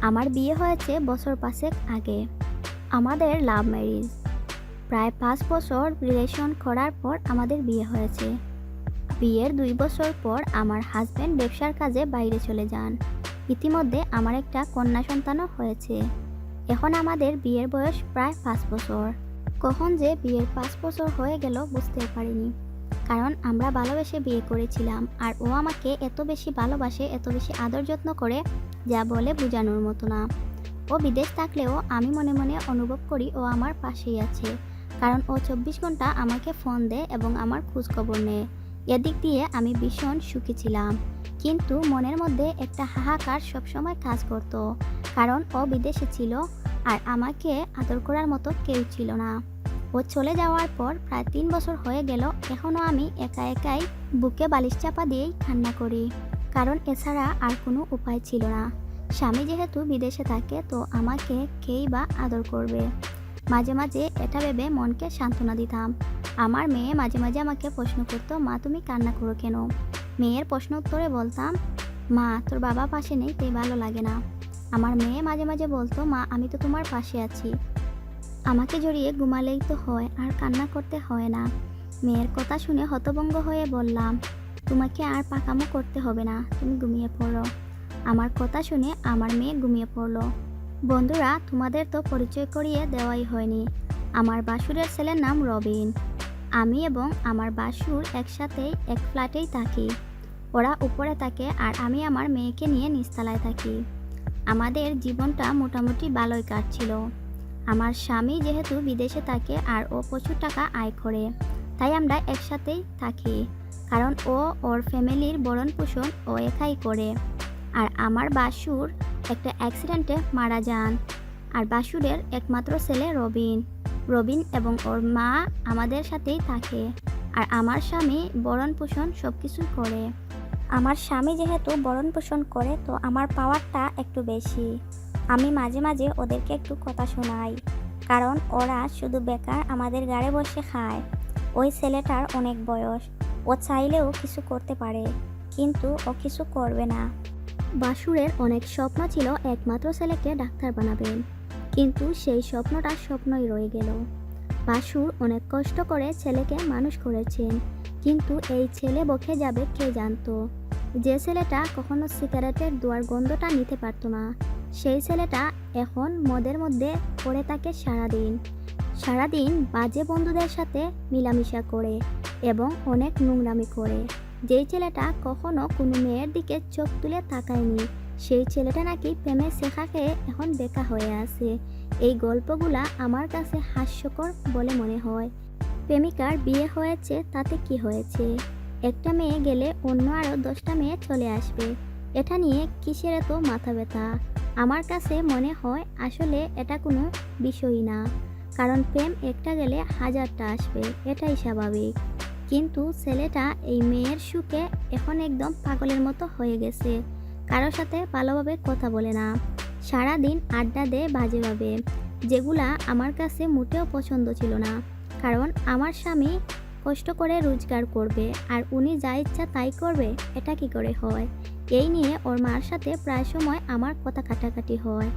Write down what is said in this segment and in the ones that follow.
আমার বিয়ে হয়েছে বছর পাঁচেক আগে। আমাদের লাভ ম্যারেজ। প্রায় পাঁচ বছর রিলেশন করার পর আমাদের বিয়ে হয়েছে। বিয়ের দুই বছর পর আমার হাজব্যান্ড ব্যবসার কাজে বাইরে চলে যান। ইতিমধ্যে আমার একটা কন্যা সন্তানও হয়েছে। এখন আমাদের বিয়ের বয়স প্রায় পাঁচ বছর। কখন যে বিয়ের পাঁচ বছর হয়ে গেল বুঝতে পারিনি। কারণ আমরা ভালোবেসে বিয়ে করেছিলাম আর ও আমাকে এত বেশি ভালোবাসে, এত বেশি আদর যত্ন করে যা বলে বোঝানোর মতো না। ও বিদেশ থাকলেও আমি মনে মনে অনুভব করি ও আমার পাশেই আছে। কারণ ও চব্বিশ ঘণ্টা আমাকে ফোন দেয় এবং আমার খোঁজখবর নেয়। এদিক দিয়ে আমি ভীষণ সুখী ছিলাম। কিন্তু মনের মধ্যে একটা হাহাকার সবসময় কাজ করত। কারণ ও বিদেশে ছিল আর আমাকে আদর করার মতো কেউ ছিল না। ও চলে যাওয়ার পর প্রায় তিন বছর হয়ে গেল এখনও আমি একা একাই বুকে বালিশ চাপা দিয়েই কান্না করি। কারণ এছাড়া আর কোনো উপায় ছিল না। স্বামী যেহেতু বিদেশে থাকে, তো আমাকে কেই বা আদর করবে? মাঝে মাঝে এটা ভেবে মনকে সান্ত্বনা দিতাম। আমার মেয়ে মাঝে মাঝে আমাকে প্রশ্ন করতো, মা, তুমি কান্না করো কেন? মেয়ের প্রশ্ন উত্তরে বলতাম, মা, তোর বাবা পাশে নেই, তাই ভালো লাগে না। আমার মেয়ে মাঝে মাঝে বলতো, মা, আমি তো তোমার পাশে আছি। আমাকে জড়িয়ে ঘুমালেই তো হয়, আর কান্না করতে হয় না। মেয়ের কথা শুনে হতভঙ্গ হয়ে বললাম তোমাকে আর পাকামো করতে হবে না, তুমি ঘুমিয়ে পড়ো। আমার কথা শুনে আমার মেয়ে ঘুমিয়ে পড়ল। বন্ধুরা, তোমাদের তো পরিচয় করিয়ে দেওয়াই হয়নি। আমার বাসুরের ছেলের নাম রবিন। আমি এবং আমার বাসুর একসাথেই এক ফ্ল্যাটেই থাকি। ওরা উপরে থাকে আর আমি আমার মেয়েকে নিয়ে নিচতলায় থাকি। আমাদের জীবনটা মোটামুটি ভালোই কাটছিল। আমার স্বামী যেহেতু বিদেশে থাকে আর ও প্রচুর টাকা আয় করে তাই আমরা একসাথেই থাকি, কারণ ও ওর ফ্যামিলির বরণ পোষণ ও একাই করে। আর আমার বাসুর একটা অ্যাক্সিডেন্টে মারা যান, আর বাসুরের একমাত্র ছেলে রবিন। রবিন এবং ওর মা আমাদের সাথেই থাকে, আর আমার স্বামী বরণ পোষণ সব কিছু করে। আমার স্বামী যেহেতু বরণ পোষণ করে, তো আমার পাওয়ারটা একটু বেশি। আমি মাঝে মাঝে ওদেরকে একটু কথা শোনাই, কারণ ওরা শুধু বেকার আমাদের গাড়ে বসে খায়। ওই ছেলেটার অনেক বয়স। ও চাইলেও কিছু করতে পারে, কিন্তু ও কিছু করবে না। বাসুরের অনেক স্বপ্ন ছিল একমাত্র ছেলেকে ডাক্তার বানাবেন কিন্তু সেই স্বপ্নটা স্বপ্নই রয়ে গেল। বাসুর অনেক কষ্ট করে ছেলেকে মানুষ করেছেন, কিন্তু এই ছেলে বকে যাবে কে জানতো? যে ছেলেটা কখনো সিগারেটের দুয়ার গন্ধটা নিতে পারতো না, সেই ছেলেটা এখন মদের মধ্যে পড়ে থাকে সারাদিন সারাদিন বাজে বন্ধুদের সাথে মিলামিশা করে এবং অনেক নোংরামি করে। যেই ছেলেটা কখনো কোনো মেয়ের দিকে চোখ তুলে তাকায়নি, সেই ছেলেটা নাকি প্রেমে শেখা খেয়ে এখন বেকা হয়ে আছে। এই গল্পগুলা আমার কাছে হাস্যকর বলে মনে হয়। প্রেমিকার বিয়ে হয়েছে, তাতে কি হয়েছে? একটা মেয়ে গেলে অন্য আরও দশটা মেয়ে চলে আসবে। এটা নিয়ে কিসের এত মাথা ব্যথা? আমার কাছে মনে হয় আসলে এটা কোনো বিষয়ই না। কারণ প্রেম একটা গেলে হাজারটা আসবে, এটাই স্বাভাবিক। কিন্তু ছেলেটা এই মেয়ের সুখে এখন একদম পাগলের মতো হয়ে গেছে। কারোর সাথে ভালোভাবে কথা বলে না। সারা দিন আড্ডা দেয় বাজেভাবে, যেগুলা আমার কাছে মোটেও পছন্দ ছিল না। কারণ আমার স্বামী কষ্ট করে রোজগার করবে, আর উনি যা ইচ্ছা তাই করবে, এটা কি করে হয়? এই নিয়ে ওর মার সাথে প্রায় সময় আমার কথা কাটাকাটি হয়।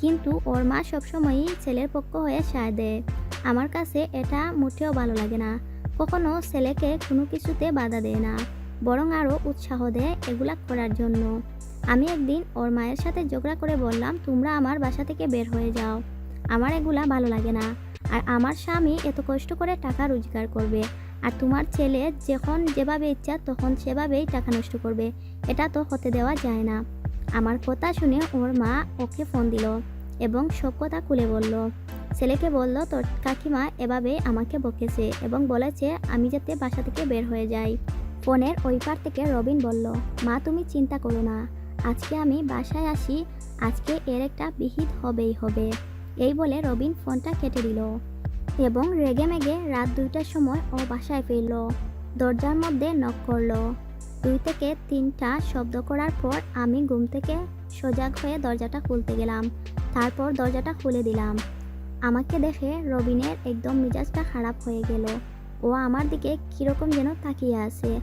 কিন্তু ওর মা সবসময়ই ছেলের পক্ষ হয়ে সায় দেয়। আমার কাছে এটা মোটেও ভালো লাগে না। কখনো ছেলেকে কোনো কিছুতে বাধা দেয় না, বরং আরও উৎসাহ দেয় এগুলা করার জন্য। আমি একদিন ওর মায়ের সাথে ঝগড়া করে বললাম, তোমরা আমার বাসা থেকে বের হয়ে যাও। আমার এগুলা ভালো লাগে না। আর আমার স্বামী এত কষ্ট করে টাকা রোজগার করবে। আর তোমার ছেলে যখন যেভাবে ইচ্ছা তখন সেভাবেই টাকা নষ্ট করবে। এটা তো হতে দেওয়া যায় না। আমার কথা শুনে ওর মা ওকে ফোন দিল এবং সব কথা খুলে বলল। ছেলেকে বলল, তোর কাকিমা এভাবে আমাকে বকেছে এবং বলেছে আমি যাতে বাসা থেকে বের হয়ে যাই। ফোনের ওই পার থেকে রবিন বলল, মা, তুমি চিন্তা করো না। আজকে আমি বাসায় আসি, আজকে এর একটা বিহিত হবেই হবে। এই বলে রবিন ফোনটা কেটে দিল এবং রেগে মেগে রাত দুইটার সময় ও বাসায় ফিরল। দরজার মধ্যে নক করল। দুই থেকে তিনটা শব্দ করার পর আমি ঘুম থেকে সজাগ হয়ে দরজাটা খুলতে গেলাম। তারপর দরজাটা খুলে দিলাম। আমাকে দেখে রবিনের একদম মেজাজটা খারাপ হয়ে গেল। ও আমার দিকে কীরকম যেন তাকিয়ে আছে।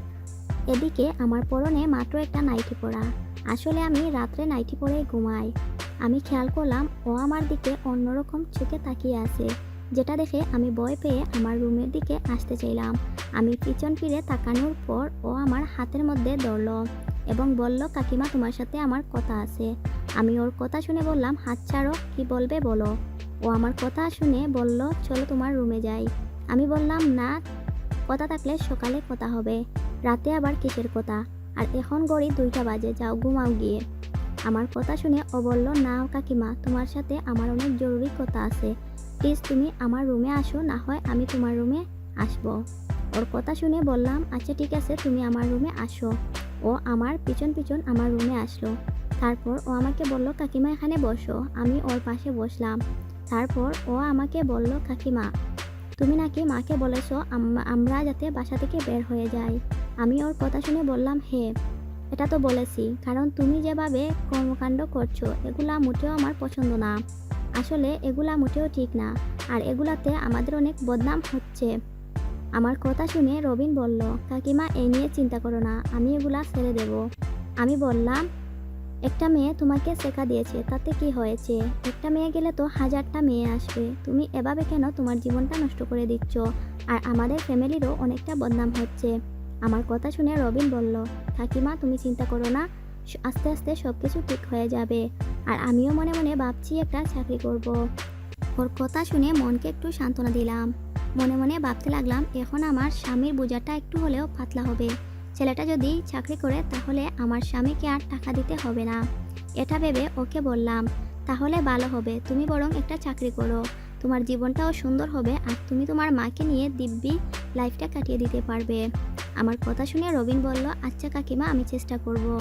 এদিকে আমার পরনে মাত্র একটা নাইটি পরা। আসলে আমি রাত্রে নাইটি পরে ঘুমাই। আমি খেয়াল করলাম ও আমার দিকে অন্যরকম চোখে তাকিয়ে আছে। যেটা দেখে আমি ভয় পেয়ে আমার রুমের দিকে আসতে চাইলাম। আমি পিছন ফিরে তাকানোর পর ও আমার হাতের মধ্যে ধরলো এবং বলল, কাকিমা, তোমার সাথে আমার কথা আছে। আমি ওর কথা শুনে বললাম, হাত ছাড়ো, কি বলবে বলো। ও আমার কথা শুনে বলল, চলো তোমার রুমে যাই। আমি বললাম, না, কথা থাকলে সকালে কথা হবে, রাতে আবার কিসের কথা? আর এখন গড়ি দুইটা বাজে, যাও ঘুমাও গিয়ে। আমার কথা শুনে ও বলল না কাকিমা, তোমার সাথে আমার অনেক জরুরি কথা আছে। প্লিজ তুমি আমার রুমে আসো, না হয় আমি তোমার রুমে আসব। ওর কথা শুনে বললাম আচ্ছা ঠিক আছে, তুমি আমার রুমে আসো। ও আমার পিছন পিছন আমার রুমে আসলো। তারপর ও আমাকে বলল, কাকিমা, এখানে বসো। আমি ওর পাশে বসলাম। তারপর ও আমাকে বলল, কাকিমা, তুমি নাকি মাকে বলেছ আমরা যাতে বাসা থেকে বের হয়ে যাই? আমি ওর কথা শুনে বললাম, হে, এটা তো বলেছি। কারণ তুমি যেভাবে কর্মকাণ্ড করছ, এগুলা মোটেও আমার পছন্দ না। আসলে এগুলা মোটেও ঠিক না। আর এগুলাতে আমাদের অনেক বদনাম হচ্ছে। আমার কথা শুনে রবিন বলল, কাকিমা এই নিয়ে চিন্তা করো না, আমি এগুলা ছেড়ে দেব। আমি বললাম, একটা মেয়ে তোমাকে শেখা দিয়েছে, তাতে কি হয়েছে? একটা মেয়ে গেলে তো হাজারটা মেয়ে আসবে। তুমি এভাবে কেন তোমার জীবনটা নষ্ট করে দিচ্ছ? আর আমাদের ফ্যামিলিরও অনেকটা বদনাম হচ্ছে। আমার কথা শুনে রবিন বলল, কাকিমা, তুমি চিন্তা করো না আস্তে আস্তে সব কিছু ঠিক হয়ে যাবে। আর আমিও মনে মনে ভাবছি একটা চাকরি করব। ওর কথা শুনে মনকে একটু সান্ত্বনা দিলাম। মনে মনে ভাবতে লাগলাম, এখন আমার স্বামীর বোঝাটা একটু হলেও পাতলা হবে। ছেলেটা যদি চাকরি করে, তাহলে আমার স্বামীকে আর টাকা দিতে হবে না। এটা ভেবে ওকে বললাম, তাহলে ভালো হবে, তুমি বরং একটা চাকরি করো। তোমার জীবনটাও সুন্দর হবে আর তুমি তোমার মাকে নিয়ে দিব্যি লাইফটা কাটিয়ে দিতে পারবে। আমার কথা শুনে রবিন বলল আচ্ছা কাকিমা, আমি চেষ্টা করব।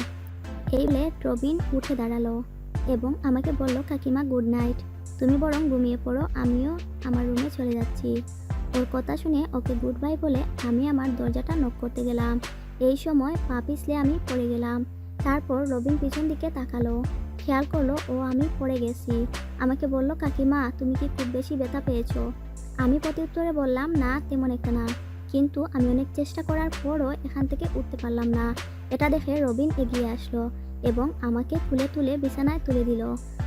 এই বলে রবিন উঠে দাঁড়াল এবং আমাকে বলল, কাকিমা গুড নাইট তুমি বরং ঘুমিয়ে পড়ো, আমিও আমার রুমে চলে যাচ্ছি ওর কথা শুনে ওকে গুড বাই বলে আমি আমার দরজাটা নক করতে গেলাম। এই সময় পা পিছলে আমি পড়ে গেলাম। তারপর রবিন পিছন দিকে তাকালো। খেয়াল করল, ও, আমি পড়ে গেছি। আমাকে বলল, কাকিমা, তুমি কি খুব বেশি ব্যথা পেয়েছ? আমি প্রত্যুত্তরে বললাম, না, তেমন একটা না। কিন্তু আমি অনেক চেষ্টা করার পরও এখান থেকে উঠতে পারলাম না। এটা দেখে রবিন এগিয়ে আসলো এবং আমাকে তুলে তুলে বিছানায় তুলে দিল।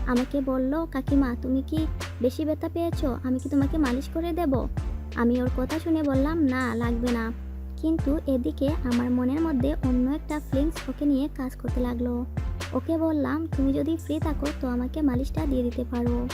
আমাকে বলল, কাকিমা, তুমি কি বেশি ব্যথা পেয়েছ? আমি কি তোমাকে মালিশ করে দেব? আমি ওর কথা শুনে বললাম, না, লাগবে না। কিন্তু এদিকে আমার মনের মধ্যে অন্য একটা ফিলিংস ওকে নিয়ে কাজ করতে লাগল। ওকে বললাম, তুমি যদি ফ্রি থাকো, তো আমাকে মালিশটা দিয়ে দিতে পারো।